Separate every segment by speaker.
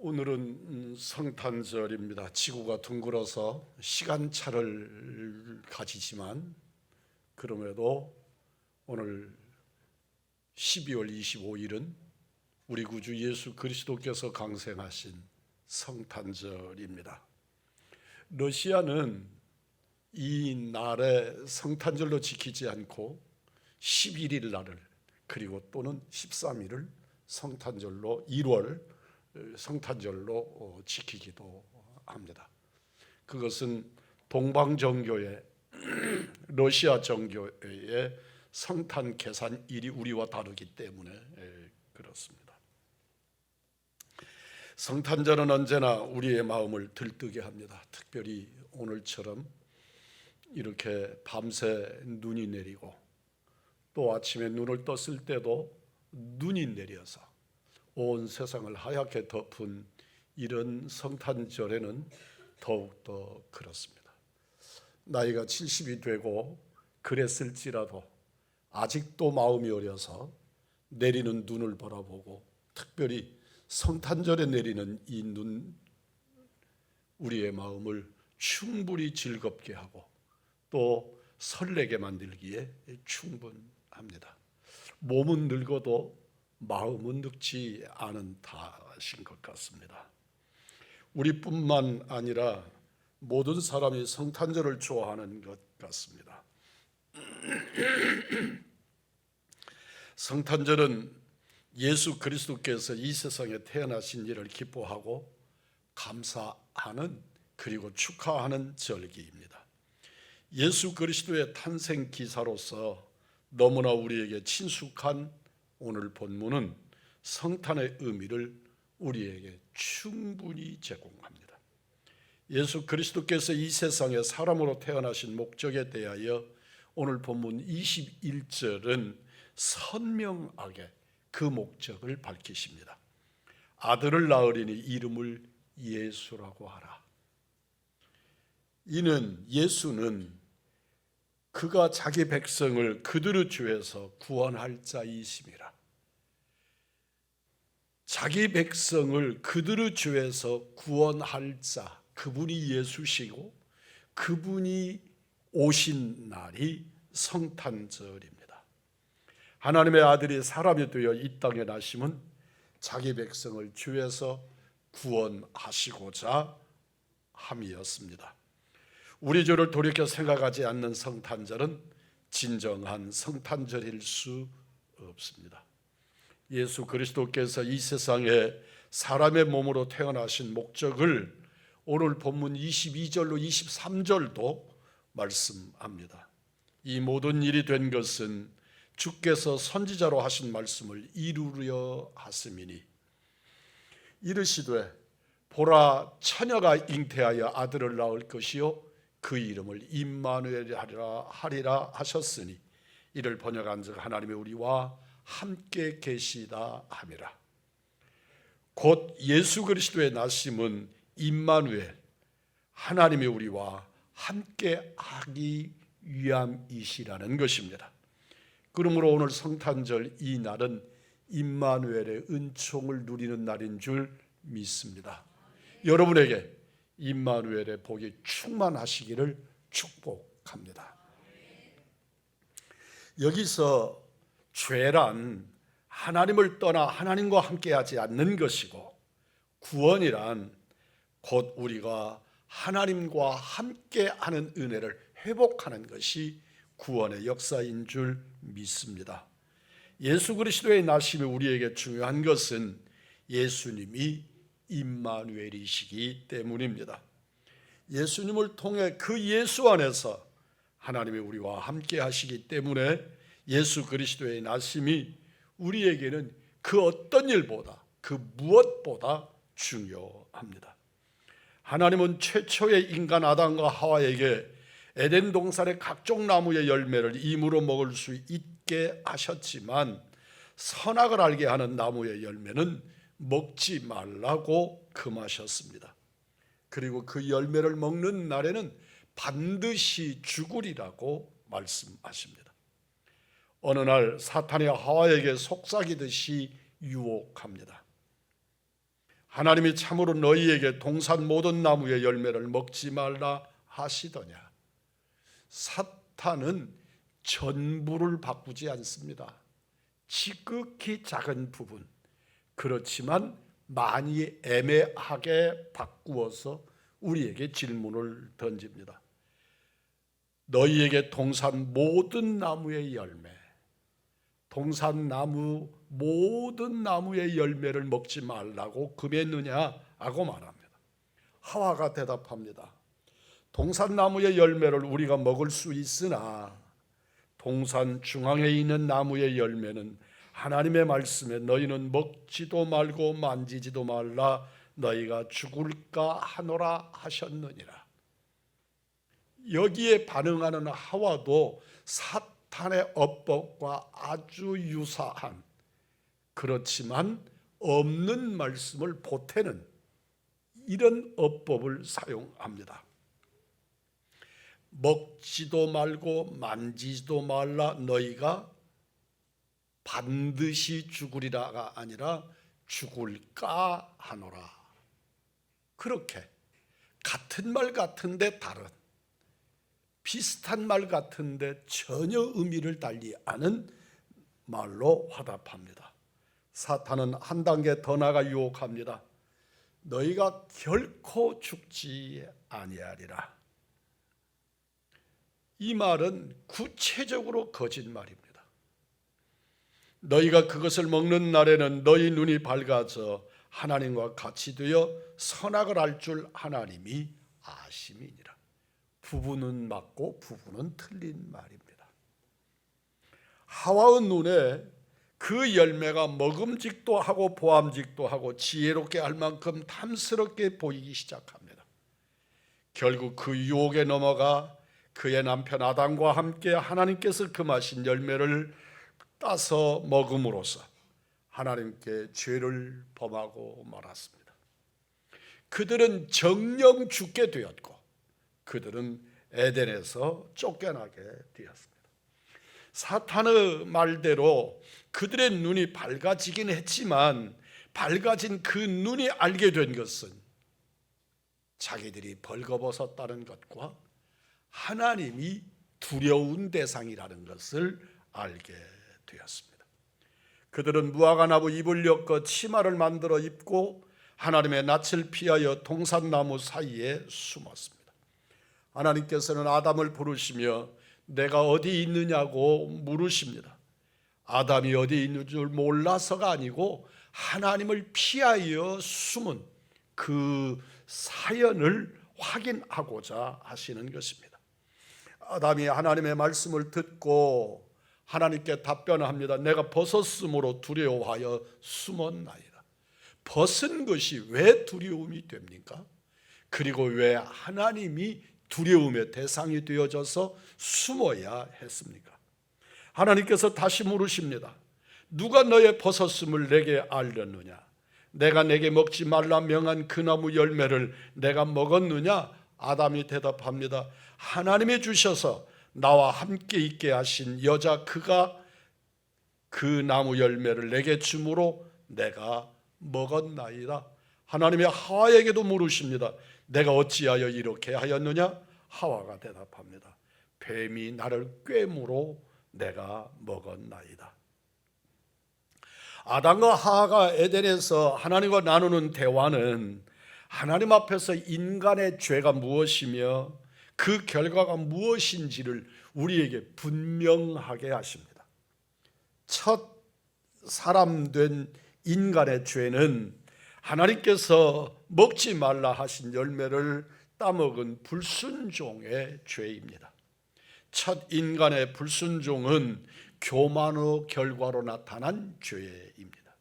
Speaker 1: 오늘은 음, 성탄절입니다. 지구가 둥글어서 시간차를 가지지만 그럼에도 오늘 12월 25일은 우리 구주 예수 그리스도께서 강생하신 성탄절입니다. 러시아는 이 날에 성탄절로 지키지 않고 11일 날을 그리고 또는 13일을 성탄절로 1월 성탄절로 어, 지키기도 합니다. 그것은 동방 정교의 러시아 정교의 성탄 계산일이 우리와 다르기 때문에 에, 그렇습니다. 성탄절은 언제나 우리의 마음을 들뜨게 합니다. 특별히 오늘처럼 이렇게 밤새 눈이 내리고 또 아침에 눈을 떴을 때도 눈이 내려서 온 세상을 하얗게 덮은 이런 성탄절에는 더욱더 그렇습니다. 나이가 70이 되고 그랬을지라도 아직도 마음이 어려서 내리는 눈을 바라보고 특별히 성탄절에 내리는 이 눈 우리의 마음을 충분히 즐겁게 하고 또 설레게 만들기에 충분합니다. 몸은 늙어도 마음은 늙지 않은 탓인 것 같습니다. 우리뿐만 아니라 모든 사람이 성탄절을 좋아하는 것 같습니다. 성탄절은 예수 그리스도께서 이 세상에 태어나신 일을 기뻐하고 감사하는 그리고 축하하는 절기입니다. 예수 그리스도의 탄생 기사로서 너무나 우리에게 친숙한 오늘 본문은 성탄의 의미를 우리에게 충분히 제공합니다. 예수 그리스도께서 이 세상에 사람으로 태어나신 목적에 대하여 오늘 본문 21절은 선명하게 그 목적을 밝히십니다. 아들을 낳으리니 이름을 예수라고 하라. 이는 예수는 그가 자기 백성을 그들의 죄에서 구원할 자이심이라. 자기 백성을 그들의 죄에서 구원할 자, 그분이 예수시고 그분이 오신 날이 성탄절입니다. 하나님의 아들이 사람이 되어 이 땅에 나심은 자기 백성을 죄에서 구원하시고자 함이었습니다. 우리 죄를 돌이켜 생각하지 않는 성탄절은 진정한 성탄절일 수 없습니다. 예수 그리스도께서 이 세상에 사람의 몸으로 태어나신 목적을 오늘 본문 22절로 23절도 말씀합니다. 이 모든 일이 된 것은 주께서 선지자로 하신 말씀을 이루려 하심이니 이르시되 보라 처녀가 잉태하여 아들을 낳을 것이요 그 이름을 임마누엘이라 하리라 하셨으니 이를 번역한 즉 하나님의 우리와 함께 계시다 함이라. 곧 예수 그리스도의 나심은 임마누엘 하나님이 우리와 함께 하기 위함이시라는 것입니다. 그러므로 오늘 성탄절 이 날은 임마누엘의 은총을 누리는 날인 줄 믿습니다. 여러분에게 임마누엘의 복이 충만하시기를 축복합니다. 여기서 죄란 하나님을 떠나 하나님과 함께하지 않는 것이고 구원이란 곧 우리가 하나님과 함께하는 은혜를 회복하는 것이 구원의 역사인 줄 믿습니다. 예수 그리스도의 나심이 우리에게 중요한 것은 예수님이 임마누엘이시기 때문입니다. 예수님을 통해 그 예수 안에서 하나님이 우리와 함께 하시기 때문에 예수 그리스도의 나심이 우리에게는 그 어떤 일보다 그 무엇보다 중요합니다. 하나님은 최초의 인간 아담과 하와에게 에덴 동산의 각종 나무의 열매를 임으로 먹을 수 있게 하셨지만 선악을 알게 하는 나무의 열매는 먹지 말라고 금하셨습니다. 그리고 그 열매를 먹는 날에는 반드시 죽으리라고 말씀하십니다. 어느 날 사탄이 하와에게 속삭이듯이 유혹합니다. 하나님이 참으로 너희에게 동산 모든 나무의 열매를 먹지 말라 하시더냐? 사탄은 전부를 바꾸지 않습니다. 지극히 작은 부분. 그렇지만 많이 애매하게 바꾸어서 우리에게 질문을 던집니다. 너희에게 동산 모든 나무의 열매, 동산 나무 모든 나무의 열매를 먹지 말라고 금했느냐 하고 말합니다. 하와가 대답합니다. 동산 나무의 열매를 우리가 먹을 수 있으나 동산 중앙에 있는 나무의 열매는 하나님의 말씀에 너희는 먹지도 말고 만지지도 말라 너희가 죽을까 하노라 하셨느니라. 여기에 반응하는 하와도 사 탄의 어법과 아주 유사한 그렇지만 없는 말씀을 보태는 이런 어법을 사용합니다. 먹지도 말고 만지지도 말라 너희가 반드시 죽으리라가 아니라 죽을까 하노라. 그렇게 같은 말 같은데 다른 비슷한 말 같은데 전혀 의미를 달리 않은 말로 화답합니다. 사탄은 한 단계 더 나가 유혹합니다. 너희가 결코 죽지 아니하리라. 이 말은 구체적으로 거짓말입니다. 너희가 그것을 먹는 날에는 너희 눈이 밝아져 하나님과 같이 되어 선악을 알 줄 하나님이 아심이니라. 부부는 맞고 부부는 틀린 말입니다. 하와의 눈에 그 열매가 먹음직도 하고 보암직도 하고 지혜롭게 할 만큼 탐스럽게 보이기 시작합니다. 결국 그 유혹에 넘어가 그의 남편 아담과 함께 하나님께서 금하신 열매를 따서 먹음으로써 하나님께 죄를 범하고 말았습니다. 그들은 정령 죽게 되었고 그들은 에덴에서 쫓겨나게 되었습니다. 사탄의 말대로 그들의 눈이 밝아지긴 했지만 밝아진 그 눈이 알게 된 것은 자기들이 벌거벗었다는 것과 하나님이 두려운 대상이라는 것을 알게 되었습니다. 그들은 무화과나무 잎을 엮어 치마를 만들어 입고 하나님의 낯을 피하여 동산나무 사이에 숨었습니다. 하나님께서는 아담을 부르시며 내가 어디 있느냐고 물으십니다. 아담이 어디 있는 줄 몰라서가 아니고 하나님을 피하여 숨은 그 사연을 확인하고자 하시는 것입니다. 아담이 하나님의 말씀을 듣고 하나님께 답변합니다. 내가 벗었으므로 두려워하여 숨었나이다. 벗은 것이 왜 두려움이 됩니까? 그리고 왜 하나님이 두려움의 대상이 되어져서 숨어야 했습니까? 하나님께서 다시 물으십니다. 누가 너의 벗었음을 내게 알렸느냐? 내가 내게 먹지 말라 명한 그 나무 열매를 내가 먹었느냐? 아담이 대답합니다. 하나님이 주셔서 나와 함께 있게 하신 여자 그가 그 나무 열매를 내게 주므로 내가 먹었나이다. 하나님이 하와에게도 물으십니다. 내가 어찌하여 이렇게 하였느냐? 하와가 대답합니다. 뱀이 나를 꿰므로 내가 먹었나이다. 아담과 하와가 에덴에서 하나님과 나누는 대화는 하나님 앞에서 인간의 죄가 무엇이며 그 결과가 무엇인지를 우리에게 분명하게 하십니다. 첫 사람 된 인간의 죄는 하나님께서 먹지 말라 하신 열매를 따먹은 불순종의 죄입니다. 첫 인간의 불순종은 교만의 결과로 나타난 죄입니다.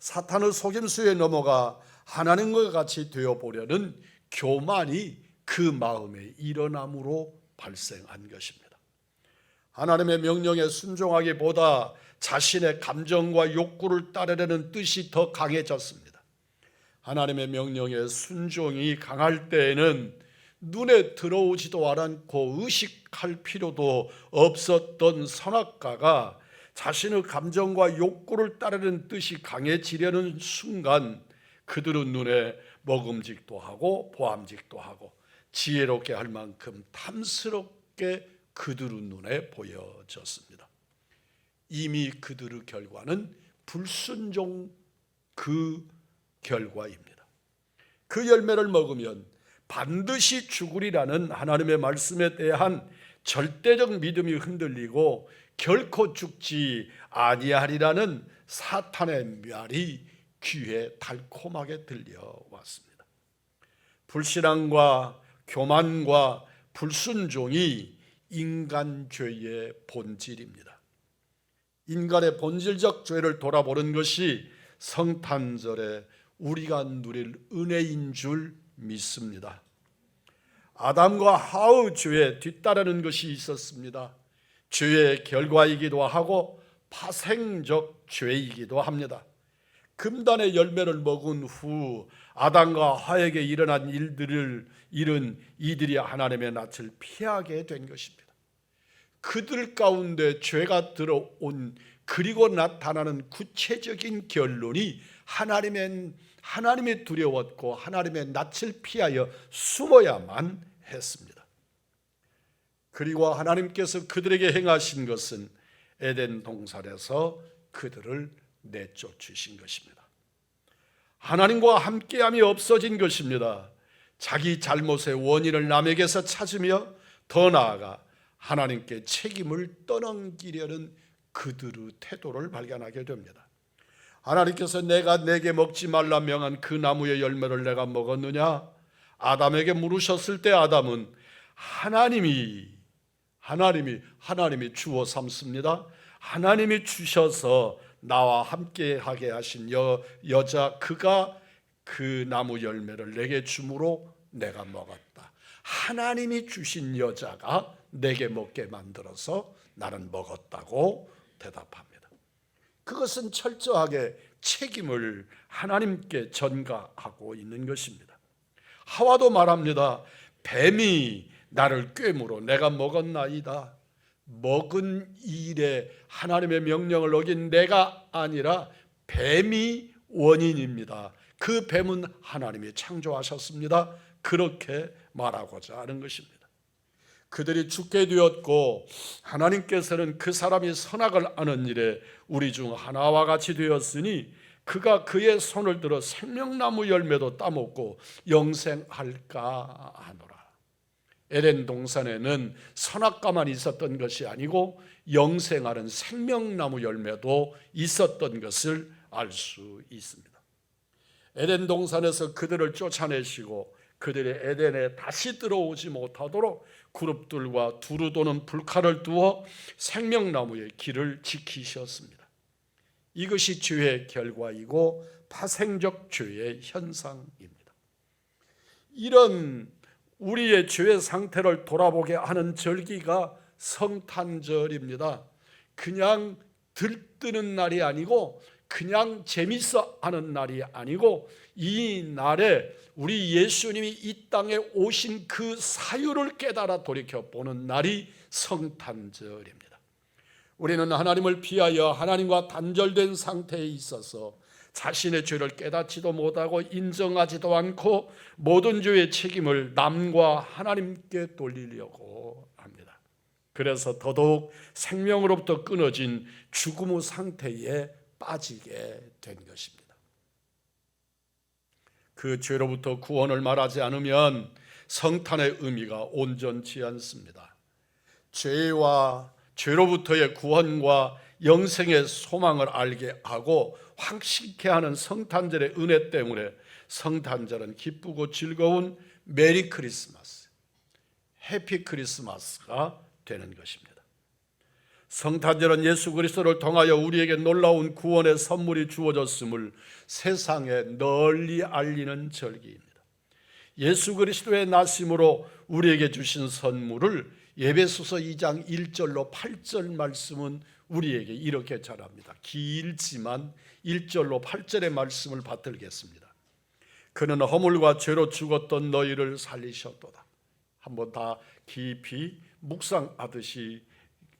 Speaker 1: 사탄의 속임수에 넘어가 하나님과 같이 되어 보려는 교만이 그 마음에 일어남으로 발생한 것입니다. 하나님의 명령에 순종하기보다 자신의 감정과 욕구를 따르려는 뜻이 더 강해졌습니다. 하나님의 명령에 순종이 강할 때에는 눈에 들어오지도 않고 의식할 필요도 없었던 선악가가 자신의 감정과 욕구를 따르는 뜻이 강해지려는 순간 그들은 눈에 먹음직도 하고 보암직도 하고 지혜롭게 할 만큼 탐스럽게 그들은 눈에 보여졌습니다. 이미 그들의 결과는 불순종 그 결과입니다. 그 열매를 먹으면 반드시 죽으리라는 하나님의 말씀에 대한 절대적 믿음이 흔들리고 결코 죽지 아니하리라는 사탄의 말이 귀에 달콤하게 들려왔습니다. 불신앙과 교만과 불순종이 인간 죄의 본질입니다. 인간의 본질적 죄를 돌아보는 것이 성탄절에 우리가 누릴 은혜인 줄 믿습니다. 아담과 하우 죄에 뒤따르는 것이 있었습니다. 죄의 결과이기도 하고 파생적 죄이기도 합니다. 금단의 열매를 먹은 후 아담과 하에게 일어난 일들을 일은 이들이 하나님의 낯을 피하게 된 것입니다. 그들 가운데 죄가 들어온 그리고 나타나는 구체적인 결론이 하나님의 하나님이 두려웠고 하나님의 낯을 피하여 숨어야만 했습니다. 그리고 하나님께서 그들에게 행하신 것은 에덴 동산에서 그들을 내쫓으신 것입니다. 하나님과 함께함이 없어진 것입니다. 자기 잘못의 원인을 남에게서 찾으며 더 나아가 하나님께 책임을 떠넘기려는 그들의 태도를 발견하게 됩니다. 하나님께서 내가 내게 먹지 말라 명한 그 나무의 열매를 내가 먹었느냐? 아담에게 물으셨을 때 아담은 하나님이 하나님이 하나님이 주어 삼습니다. 하나님이 주셔서 나와 함께 하게 하신 여, 여자 그가 그 나무 열매를 내게 주므로 내가 먹었다. 하나님이 주신 여자가 내게 먹게 만들어서 나는 먹었다고 대답합니다. 그것은 철저하게 책임을 하나님께 전가하고 있는 것입니다. 하와도 말합니다. 뱀이 나를 꿰물어 내가 먹었나이다. 먹은 일에 하나님의 명령을 어긴 내가 아니라 뱀이 원인입니다. 그 뱀은 하나님이 창조하셨습니다. 그렇게 말하고자 하는 것입니다. 그들이 죽게 되었고 하나님께서는 그 사람이 선악을 아는 일에 우리 중 하나와 같이 되었으니 그가 그의 손을 들어 생명나무 열매도 따먹고 영생할까 하노라. 에덴 동산에는 선악과만 있었던 것이 아니고 영생하는 생명나무 열매도 있었던 것을 알 수 있습니다. 에덴 동산에서 그들을 쫓아내시고 그들이 에덴에 다시 들어오지 못하도록 그룹들과 두루 도는 불칼을 두어 생명나무의 길을 지키셨습니다. 이것이 죄의 결과이고 파생적 죄의 현상입니다. 이런 우리의 죄의 상태를 돌아보게 하는 절기가 성탄절입니다. 그냥 들뜨는 날이 아니고 그냥 재밌어 하는 날이 아니고 이 날에 우리 예수님이 이 땅에 오신 그 사유를 깨달아 돌이켜 보는 날이 성탄절입니다. 우리는 하나님을 피하여 하나님과 단절된 상태에 있어서 자신의 죄를 깨닫지도 못하고 인정하지도 않고 모든 죄의 책임을 남과 하나님께 돌리려고 합니다. 그래서 더더욱 생명으로부터 끊어진 죽음의 상태에 빠지게 된 것입니다. 그 죄로부터 구원을 말하지 않으면 성탄의 의미가 온전치 않습니다. 죄와 죄로부터의 구원과 영생의 소망을 알게 하고 확신케 하는 성탄절의 은혜 때문에 성탄절은 기쁘고 즐거운 메리 크리스마스, 해피 크리스마스가 되는 것입니다. 성탄절은 예수 그리스도를 통하여 우리에게 놀라운 구원의 선물이 주어졌음을 세상에 널리 알리는 절기입니다. 예수 그리스도의 나심으로 우리에게 주신 선물을 예배소서 2장 1절로 8절 말씀은 우리에게 이렇게 전합니다. 길지만 1절로 8절의 말씀을 받들겠습니다. 그는 허물과 죄로 죽었던 너희를 살리셨도다. 한번 다 깊이 묵상하듯이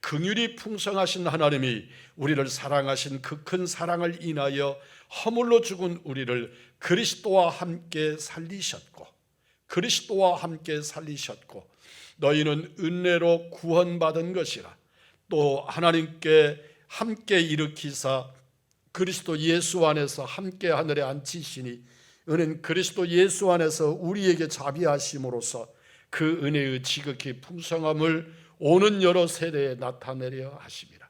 Speaker 1: 긍휼이 풍성하신 하나님이 우리를 사랑하신 그 큰 사랑을 인하여 허물로 죽은 우리를 그리스도와 함께 살리셨고 그리스도와 함께 살리셨고 너희는 은혜로 구원받은 것이라. 또 하나님께 함께 일으키사 그리스도 예수 안에서 함께 하늘에 앉히시니 은은 그리스도 예수 안에서 우리에게 자비하심으로써 그 은혜의 지극히 풍성함을 오는 여러 세대에 나타내려 하심이라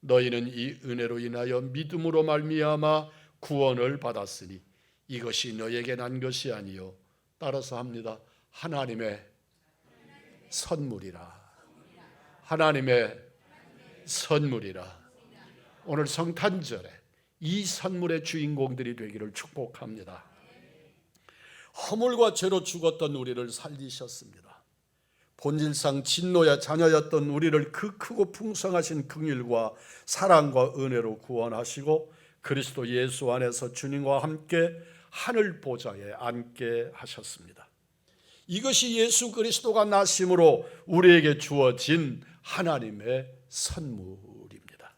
Speaker 1: 너희는 이 은혜로 인하여 믿음으로 말미암아 구원을 받았으니 이것이 너에게 난 것이 아니요. 따라서 합니다. 하나님의 선물이라. 하나님의 선물이라. 오늘 성탄절에 이 선물의 주인공들이 되기를 축복합니다. 허물과 죄로 죽었던 우리를 살리셨습니다. 본질상 진노야 자녀였던 우리를 그 크고 풍성하신 긍휼과 사랑과 은혜로 구원하시고 그리스도 예수 안에서 주님과 함께 하늘 보좌에 앉게 하셨습니다. 이것이 예수 그리스도가 나심으로 우리에게 주어진 하나님의 선물입니다.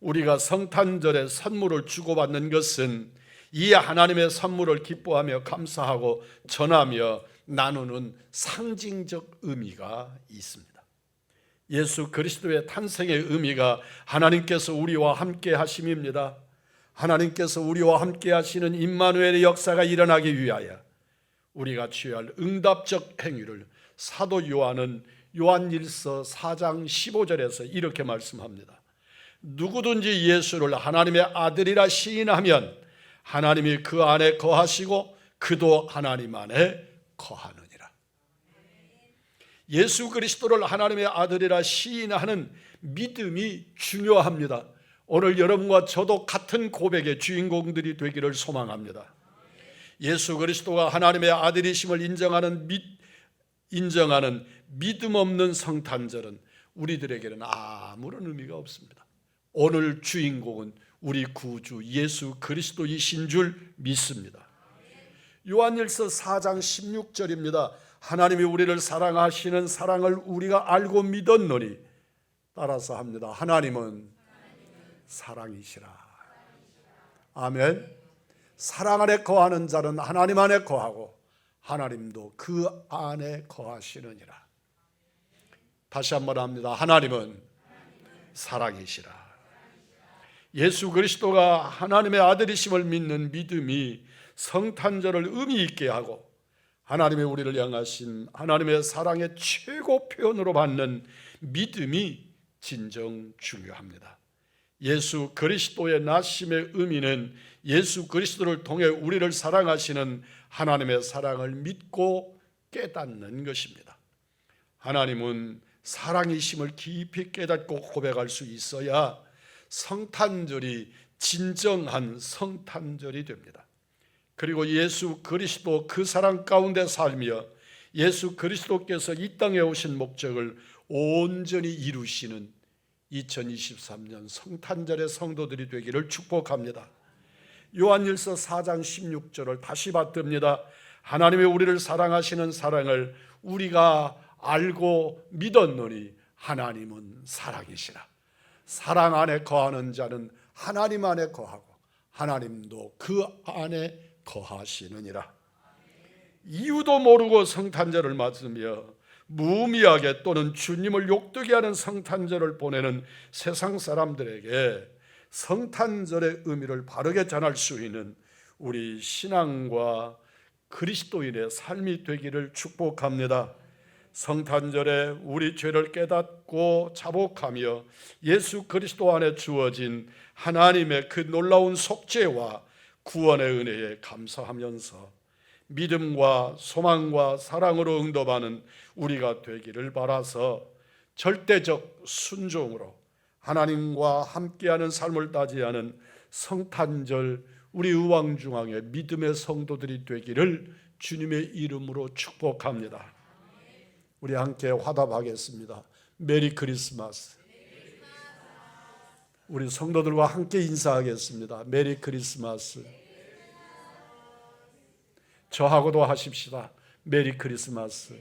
Speaker 1: 우리가 성탄절에 선물을 주고받는 것은 이 하나님의 선물을 기뻐하며 감사하고 전하며 나누는 상징적 의미가 있습니다. 예수 그리스도의 탄생의 의미가 하나님께서 우리와 함께 하심입니다. 하나님께서 우리와 함께 하시는 임마누엘의 역사가 일어나기 위하여 우리가 취할 응답적 행위를 사도 요한은 요한일서 4장 15절에서 이렇게 말씀합니다. 누구든지 예수를 하나님의 아들이라 시인하면 하나님이 그 안에 거하시고 그도 하나님 안에 거하느니라. 예수 그리스도를 하나님의 아들이라 시인하는 믿음이 중요합니다. 오늘 여러분과 저도 같은 고백의 주인공들이 되기를 소망합니다. 예수 그리스도가 하나님의 아들이심을 인정하는 믿, 인정하는 믿음 없는 성탄절은 우리들에게는 아무런 의미가 없습니다. 오늘 주인공은 우리 구주 예수 그리스도이신 줄 믿습니다. 요한일서 4장 16절입니다. 하나님이 우리를 사랑하시는 사랑을 우리가 알고 믿었노니 따라서 합니다. 하나님은 사랑이시라. 아멘. 사랑 안에 거하는 자는 하나님 안에 거하고 하나님도 그 안에 거하시느니라. 다시 한번 합니다. 하나님은 사랑이시라. 예수 그리스도가 하나님의 아들이심을 믿는 믿음이 성탄절을 의미 있게 하고 하나님의 우리를 향하신 하나님의 사랑의 최고 표현으로 받는 믿음이 진정 중요합니다. 예수 그리스도의 나심의 의미는 예수 그리스도를 통해 우리를 사랑하시는 하나님의 사랑을 믿고 깨닫는 것입니다. 하나님은 사랑이심을 깊이 깨닫고 고백할 수 있어야 성탄절이 진정한 성탄절이 됩니다. 그리고 예수 그리스도 그 사랑 가운데 살며 예수 그리스도께서 이 땅에 오신 목적을 온전히 이루시는 2023년 성탄절의 성도들이 되기를 축복합니다. 요한일서 4장 16절을 다시 받듭니다. 하나님의 우리를 사랑하시는 사랑을 우리가 알고 믿었노니 하나님은 사랑이시라. 사랑 안에 거하는 자는 하나님 안에 거하고 하나님도 그 안에 거하시느니라. 이유도 모르고 성탄절을 맞으며 무의미하게 또는 주님을 욕되게 하는 성탄절을 보내는 세상 사람들에게 성탄절의 의미를 바르게 전할 수 있는 우리 신앙과 그리스도인의 삶이 되기를 축복합니다. 성탄절에 우리 죄를 깨닫고 자복하며 예수 그리스도 안에 주어진 하나님의 그 놀라운 속죄와 구원의 은혜에 감사하면서 믿음과 소망과 사랑으로 응답하는 우리가 되기를 바라서 절대적 순종으로 하나님과 함께하는 삶을 따지하는 성탄절 우리 우왕중앙의 믿음의 성도들이 되기를 주님의 이름으로 축복합니다. 우리 함께 화답하겠습니다. 메리 크리스마스. 우리 성도들과 함께 인사하겠습니다. 메리 크리스마스. 저하고도 하십시다. 메리 크리스마스.